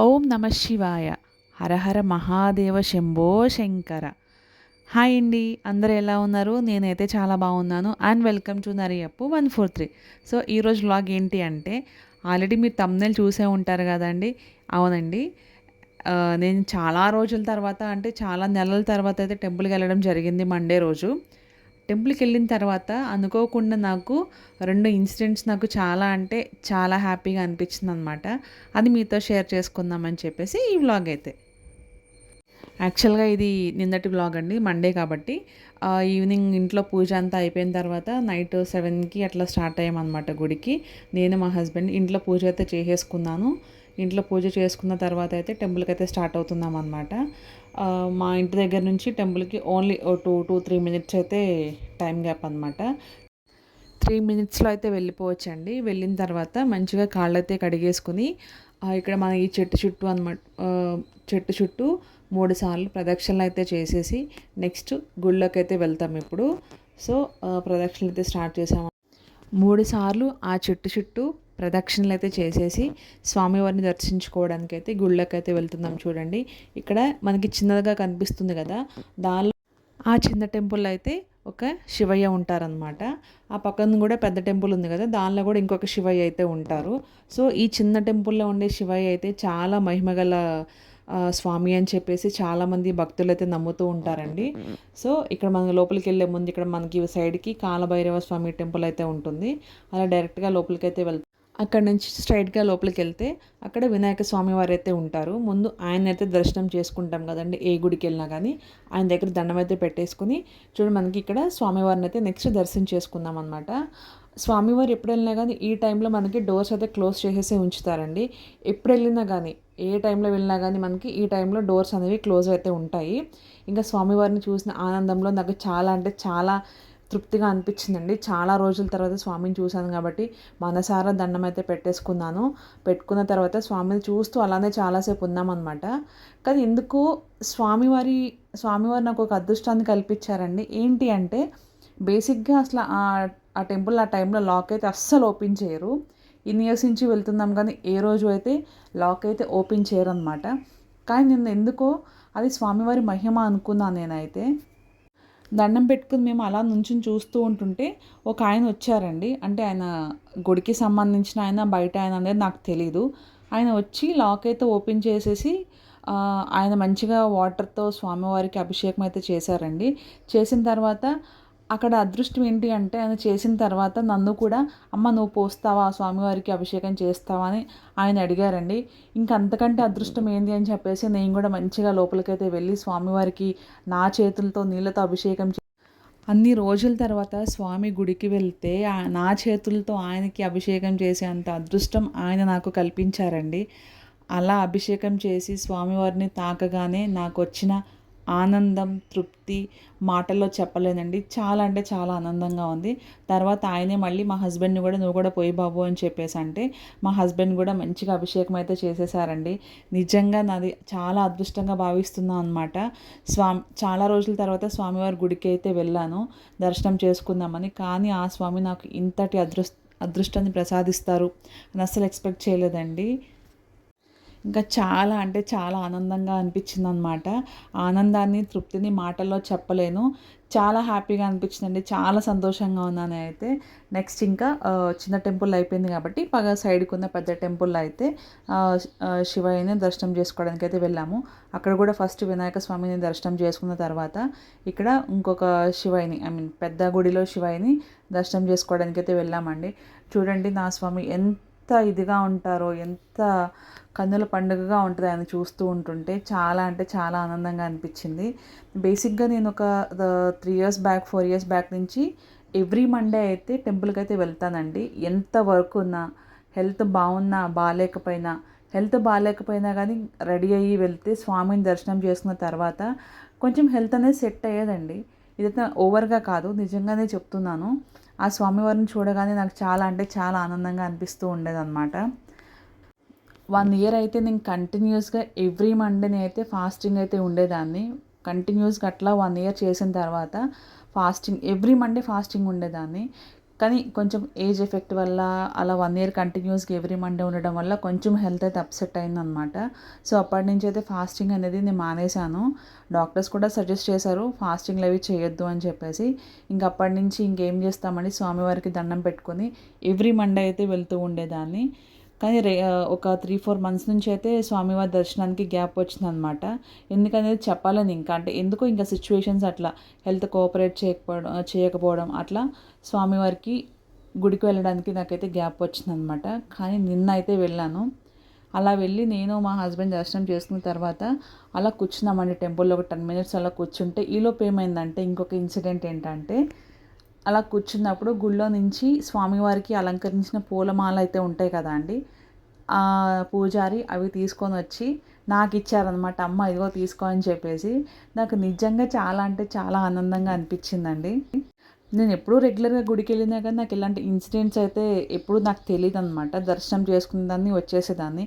ఓం నమ శివాయ. హరహర మహాదేవ శంభో శంకర. హాయ్ అండి అందరూ ఎలా ఉన్నారు? నేనైతే చాలా బాగున్నాను. And welcome to Nariyappu one four three so ఈరోజు బ్లాగ్ ఏంటి అంటే ఆల్రెడీ మీరు తమ్నెల్ చూసే ఉంటారు కదండి? అవునండి. నేను చాలా రోజుల తర్వాత అంటే చాలా నెలల తర్వాత అయితే టెంపుల్కి వెళ్ళడం జరిగింది మండే రోజు. టెంపుల్కి వెళ్ళిన తర్వాత అనుకోకుండా నాకు రెండు ఇన్సిడెంట్స్ నాకు చాలా అంటే చాలా హ్యాపీగా అనిపించింది అనమాట అది మీతో షేర్ చేసుకుందామని చెప్పేసి ఈ వ్లాగ్ అయితే. యాక్చువల్గా ఇది నిన్నటి వ్లాగ్ అండి మండే కాబట్టి. ఈవినింగ్ ఇంట్లో పూజ అంతా అయిపోయిన తర్వాత నైట్ సెవెన్కి అట్లా స్టార్ట్ అయ్యామన్నమాట గుడికి. నేను మా హస్బెండ్ ఇంట్లో పూజ అయితే చేసేసుకున్నాను. ఇంట్లో పూజ చేసుకున్న తర్వాత అయితే టెంపుల్కి అయితే స్టార్ట్ అవుతున్నాం అనమాట మా ఇంటి దగ్గర నుంచి టెంపుల్కి only two two three minutes అయితే టైం గ్యాప్ అనమాట త్రీ మినిట్స్లో అయితే వెళ్ళిపోవచ్చండి. వెళ్ళిన తర్వాత మంచిగా కాళ్ళైతే కడిగేసుకుని ఇక్కడ మన ఈ చెట్టు చుట్టూ అనమాట చెట్టు చుట్టూ మూడు సార్లు ప్రదక్షిణలు అయితే చేసేసి నెక్స్ట్ గుళ్ళోకి అయితే వెళ్తాం ఇప్పుడు. సో ప్రదక్షిణలు అయితే స్టార్ట్ చేసాము మూడు సార్లు ఆ చెట్టు చుట్టూ ప్రదక్షిణలు అయితే చేసేసి స్వామివారిని దర్శించుకోవడానికి అయితే గుళ్ళకి అయితే వెళ్తున్నాం చూడండి. ఇక్కడ మనకి చిన్నదిగా కనిపిస్తుంది కదా దానిలో ఆ చిన్న టెంపుల్ అయితే ఒక శివయ్య ఉంటారనమాట ఆ పక్కన కూడా పెద్ద టెంపుల్ ఉంది కదా దానిలో కూడా ఇంకొక శివయ్య అయితే ఉంటారు. సో ఈ చిన్న టెంపుల్లో ఉండే శివయ్య అయితే చాలా మహిమగల స్వామి అని చెప్పేసి చాలామంది భక్తులు అయితే నమ్ముతూ ఉంటారండి. సో ఇక్కడ మనం లోపలికి వెళ్ళే ముందు ఇక్కడ మనకి సైడ్కి కాలభైరవ స్వామి టెంపుల్ అయితే ఉంటుంది. అలా డైరెక్ట్గా లోపలికి అయితే వెళ్తాం. అక్కడ నుంచి స్ట్రైట్గా లోపలికి వెళ్తే అక్కడ వినాయక స్వామి వారు అయితే ఉంటారు. ముందు ఆయన అయితే దర్శనం చేసుకుంటాం కదండి ఏ గుడికి వెళ్ళినా కానీ. ఆయన దగ్గర దండం అయితే పెట్టేసుకుని చూడండి మనకి ఇక్కడ స్వామివారిని అయితే నెక్స్ట్ దర్శనం చేసుకుందాం అనమాట స్వామివారు ఎప్పుడు వెళ్ళినా కానీ ఈ టైంలో మనకి డోర్స్ అయితే క్లోజ్ చేసేసి ఉంచుతారండి. ఎప్పుడు వెళ్ళినా కానీ ఏ టైంలో వెళ్ళినా కానీ మనకి ఈ టైంలో డోర్స్ అనేవి క్లోజ్ అయితే ఉంటాయి. ఇంకా స్వామివారిని చూసిన ఆనందంలో నాకు చాలా అంటే చాలా తృప్తిగా అనిపించిందండి. చాలా రోజుల తర్వాత స్వామిని చూశాను కాబట్టి మనసారా దండం అయితే పెట్టేసుకున్నాను. పెట్టుకున్న తర్వాత స్వామిని చూస్తూ అలానే చాలాసేపు ఉన్నామన్నమాట. కానీ ఎందుకు స్వామివారి స్వామివారు నాకు ఒక అదృష్టాన్ని కల్పించారండి. ఏంటి అంటే బేసిక్గా అసలు ఆ ఆ టెంపుల్ ఆ టైంలో లాక్ అయితే అస్సలు ఓపెన్ చేయరు. ఇన్ని ఇయర్స్ నుంచి వెళ్తున్నాం కానీ ఏ రోజు అయితే లాక్ అయితే ఓపెన్ చేయరు అనమాట కానీ నేను ఎందుకో అది స్వామివారి మహిమ అనుకున్నాను నేనైతే. దండం పెట్టుకుని మేము అలా నుంచి చూస్తూ ఉంటుంటే ఒక ఆయన వచ్చారండి. అంటే ఆయన గుడికి సంబంధించిన ఆయన బయట ఆయన అనేది నాకు తెలీదు. ఆయన వచ్చి లాక్ అయితే ఓపెన్ చేసేసి ఆయన మంచిగా వాటర్తో స్వామివారికి అభిషేకం అయితే చేశారండి. చేసిన తర్వాత అక్కడ అదృష్టం ఏంటి అంటే ఆయన చేసిన తర్వాత నన్ను కూడా అమ్మ నువ్వు పోస్తావా? స్వామివారికి అభిషేకం చేస్తావా? అని ఆయన అడిగారండి. ఇంకంతకంటే అదృష్టం ఏంది అని చెప్పేసి నేను కూడా మంచిగా లోపలికైతే వెళ్ళి స్వామివారికి నా చేతులతో నీళ్ళతో అభిషేకం అన్ని రోజుల తర్వాత స్వామి గుడికి వెళ్తే నా చేతులతో ఆయనకి అభిషేకం చేసేంత అదృష్టం ఆయన నాకు కల్పించారండి. అలా అభిషేకం చేసి స్వామివారిని తాకగానే నాకు వచ్చిన ఆనందం తృప్తి మాటల్లో చెప్పలేనండి చాలా అంటే చాలా ఆనందంగా ఉంది. తర్వాత ఆయనే మళ్ళీ మా హస్బెండ్ని కూడా నువ్వు కూడా పోయి బాబు అని చెప్పేసి అంటే మా హస్బెండ్ కూడా మంచిగా అభిషేకం అయితే చేసేసారండి. నిజంగా నాది చాలా అదృష్టంగా భావిస్తున్నాను అనమాట స్వామి చాలా రోజుల తర్వాత స్వామివారి గుడికి అయితే వెళ్ళాను. దర్శనం చేసుకుందామని. కానీ ఆ స్వామి నాకు ఇంతటి అదృష్ట అదృష్టాన్ని ప్రసాదిస్తారు అని అస్సలు ఎక్స్పెక్ట్ చేయలేదండి. ఇంకా చాలా అంటే చాలా ఆనందంగా అనిపించింది అనమాట ఆనందాన్ని తృప్తిని మాటల్లో చెప్పలేను. చాలా హ్యాపీగా అనిపించిందండి. చాలా సంతోషంగా ఉన్నాను అయితే నెక్స్ట్ ఇంకా చిన్న టెంపుల్ అయిపోయింది కాబట్టి పగ సైడ్కి ఉన్న పెద్ద టెంపుల్ అయితే శివయ్యని దర్శనం చేసుకోవడానికి అయితే వెళ్ళాము. అక్కడ కూడా ఫస్ట్ వినాయక స్వామిని దర్శనం చేసుకున్న తర్వాత ఇక్కడ ఇంకొక శివయ్యని ఐ మీన్ పెద్ద గుడిలో శివయ్యని దర్శనం చేసుకోవడానికి అయితే వెళ్ళామండి. చూడండి నా స్వామి ఎంత ఇదిగా ఉంటారో ఎంత కన్నుల పండుగగా ఉంటుంది ఆయన చూస్తూ ఉంటుంటే చాలా అంటే చాలా ఆనందంగా అనిపించింది. బేసిక్గా నేను ఒక three years back four years back నుంచి ఎవ్రీ మండే అయితే టెంపుల్కి అయితే వెళ్తానండి. ఎంత వర్క్ ఉన్నా హెల్త్ బాగున్నా బాగాలేకపోయినా హెల్త్ బాగాలేకపోయినా కానీ రెడీ అయ్యి వెళ్తే స్వామిని దర్శనం చేసుకున్న తర్వాత కొంచెం హెల్త్ అనేది సెట్ అయ్యేదండి. ఇదైతే ఓవర్గా కాదు నిజంగానే చెప్తున్నాను. ఆ స్వామివారిని చూడగానే నాకు చాలా అంటే చాలా ఆనందంగా అనిపిస్తూ ఉండేదన్నమాట. వన్ ఇయర్ అయితే నేను కంటిన్యూస్గా ఎవ్రీ మండేని అయితే ఫాస్టింగ్ అయితే ఉండేదాన్ని. కంటిన్యూస్గా అట్లా వన్ ఇయర్ చేసిన తర్వాత ఫాస్టింగ్ ఎవ్రీ మండే ఫాస్టింగ్ ఉండేదాన్ని. కానీ కొంచెం ఏజ్ ఎఫెక్ట్ వల్ల అలా వన్ ఇయర్ కంటిన్యూస్గా ఎవ్రీ మండే ఉండడం వల్ల కొంచెం హెల్త్ అయితే అప్సెట్ అయిందనమాట సో అప్పటి నుంచి అయితే ఫాస్టింగ్ అనేది నేను మానేశాను. డాక్టర్స్ కూడా సజెస్ట్ చేశారు ఫాస్టింగ్లు అవి చేయొద్దు అని చెప్పేసి. ఇంక అప్పటి నుంచి ఇంకేం చేస్తామని స్వామివారికి దండం పెట్టుకొని ఎవ్రీ మండే అయితే వెళ్తూ ఉండేదాన్ని. కానీ రే ఒక త్రీ ఫోర్ మంత్స్ నుంచి అయితే స్వామివారి దర్శనానికి గ్యాప్ వచ్చిందనమాట ఎందుకనేది చెప్పాలని ఇంకా. అంటే ఎందుకో ఇంకా సిచ్యువేషన్స్ అట్లా హెల్త్ కోఆపరేట్ చేయకపోవడం చేయకపోవడం అట్లా స్వామివారికి గుడికి వెళ్ళడానికి నాకైతే గ్యాప్ వచ్చిందనమాట కానీ నిన్న అయితే వెళ్ళాను. అలా వెళ్ళి నేను మా హస్బెండ్ దర్శనం చేసుకున్న తర్వాత అలా కూర్చున్నామండి. టెంపుల్లో ఒక టెన్ మినిట్స్ అలా కూర్చుంటే ఈలోపు ఏమైందంటే ఇంకొక ఇన్సిడెంట్ ఏంటంటే అలా కూర్చున్నప్పుడు గుళ్ళో నుంచి స్వామివారికి అలంకరించిన పూలమాల అయితే ఉంటాయి కదా అండి. ఆ పూజారి అవి తీసుకొని వచ్చి నాకు ఇచ్చారనమాట అమ్మ ఇదిగో తీసుకో అని చెప్పేసి నాకు నిజంగా చాలా అంటే చాలా ఆనందంగా అనిపించిందండి. నేను ఎప్పుడూ రెగ్యులర్గా గుడికి వెళ్ళినా కానీ నాకు ఇలాంటి ఇన్సిడెంట్స్ అయితే ఎప్పుడూ నాకు తెలియదు అనమాట దర్శనం చేసుకునేదాన్ని వచ్చేసేదాన్ని.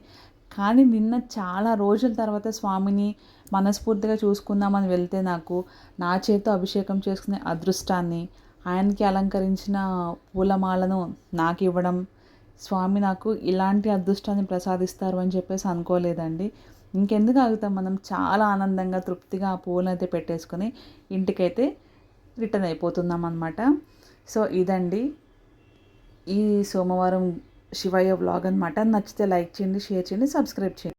కానీ నిన్న చాలా రోజుల తర్వాత స్వామిని మనస్ఫూర్తిగా చూసుకుందామని వెళ్తే నాకు నా చేతితో అభిషేకం చేసుకునే అదృష్టాన్ని ఆయనకి అలంకరించిన పూలమాలను నాకు ఇవ్వడం స్వామి నాకు ఇలాంటి అదృష్టాన్ని ప్రసాదిస్తారు అని చెప్పేసి అనుకోలేదండి. ఇంకెందుకు ఆగుతాం? మనం చాలా ఆనందంగా తృప్తిగా ఆ పూలను అయితే పెట్టేసుకొని ఇంటికైతే రిటర్న్ అయిపోతున్నాం అనమాట సో ఇదండి ఈ సోమవారం శివయ్య వ్లాగ్ అనమాట నచ్చితే లైక్ చేయండి షేర్ చేయండి సబ్స్క్రైబ్ చేయండి.